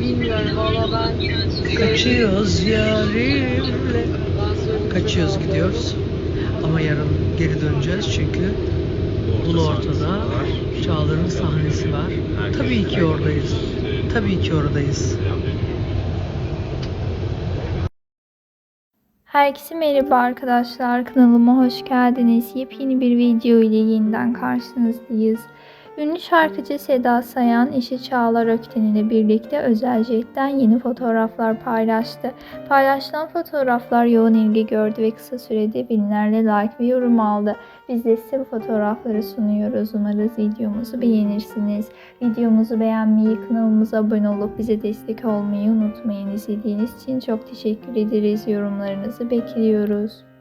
Bilmiyorum valla ben Kaçıyoruz yarimle. Kaçıyoruz gidiyoruz. Ama yarın geri döneceğiz çünkü Ulu Ortada Çağlar'ın sahnesi var. Tabii ki oradayız. Tabii ki oradayız. Herkese merhaba arkadaşlar. Kanalıma hoş geldiniz. Yepyeni bir video ile yeniden karşınızdayız. Ünlü şarkıcı Seda Sayan eşi Çağlar Ökten ile birlikte özel jetten yeni fotoğraflar paylaştı. Paylaşılan fotoğraflar yoğun ilgi gördü ve kısa sürede binlerle like ve yorum aldı. Biz de size bu fotoğrafları sunuyoruz. Umarız videomuzu beğenirsiniz. Videomuzu beğenmeyi, kanalımıza abone olup bize destek olmayı unutmayın. İzlediğiniz için çok teşekkür ederiz. Yorumlarınızı bekliyoruz.